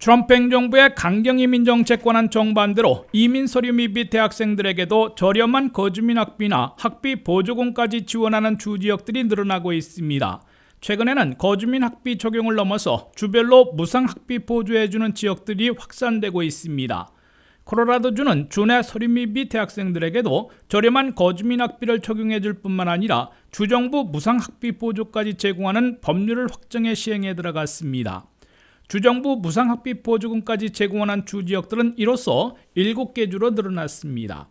트럼프 행정부의 강경 이민 정책 관한 정반대로 이민 서류 미비 대학생들에게도 저렴한 거주민 학비나 학비 보조금까지 지원하는 주 지역들이 늘어나고 있습니다. 최근에는 거주민 학비 적용을 넘어서 주별로 무상 학비 보조해주는 지역들이 확산되고 있습니다. 코로라도주는 주내 서류 미비 대학생들에게도 저렴한 거주민 학비를 적용해줄 뿐만 아니라 주정부 무상 학비 보조까지 제공하는 법률을 확정해 시행에 들어갔습니다. 주정부 무상학비 보조금까지 제공하는 주 지역들은 이로써 7개 주로 늘어났습니다.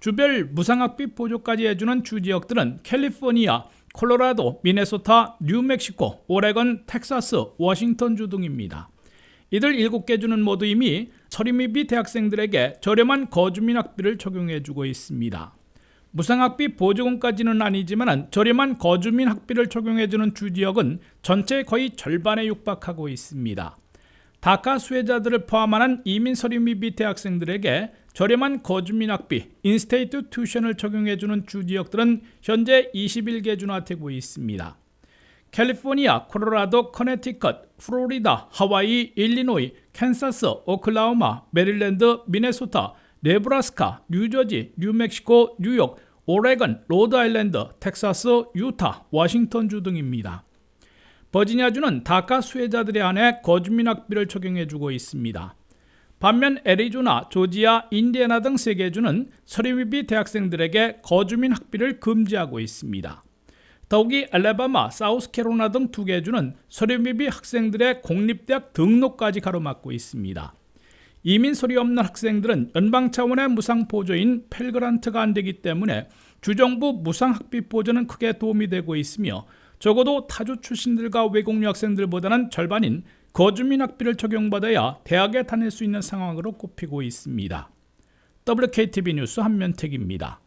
주별 무상학비 보조까지 해주는 주 지역들은 캘리포니아, 콜로라도, 미네소타, 뉴멕시코, 오레건, 텍사스, 워싱턴 주 등입니다. 이들 7개 주는 모두 이미 서리미비 대학생들에게 저렴한 거주민 학비를 적용해주고 있습니다. 무상학비 보조금까지는 아니지만 저렴한 거주민 학비를 적용해주는 주지역은 전체 거의 절반에 육박하고 있습니다. 다카 수혜자들을 포함하는 이민 서류 미비 대학생들에게 저렴한 거주민 학비, 인스테이트 튜션을 적용해주는 주지역들은 현재 21개 주나 되고 있습니다. 캘리포니아, 콜로라도, 커네티컷, 플로리다, 하와이, 일리노이, 캔사스, 오클라호마, 메릴랜드, 미네소타, 네브라스카, 뉴저지, 뉴멕시코, 뉴욕, 오레건, 로드아일랜드, 텍사스, 유타, 워싱턴주 등입니다. 버지니아주는 다카 수혜자들에 한해 거주민 학비를 적용해주고 있습니다. 반면 애리조나, 조지아, 인디애나 등 세 개 주는 서류미비 대학생들에게 거주민 학비를 금지하고 있습니다. 더욱이 알라바마, 사우스캐로나 등 두 개 주는 서류미비 학생들의 공립대학 등록까지 가로막고 있습니다. 이민 서류 없는 학생들은 연방 차원의 무상 보조인 펠그란트가 안 되기 때문에 주정부 무상 학비 보조는 크게 도움이 되고 있으며 적어도 타주 출신들과 외국 유학생들보다는 절반인 거주민 학비를 적용받아야 대학에 다닐 수 있는 상황으로 꼽히고 있습니다. WKTV 뉴스 한면택입니다.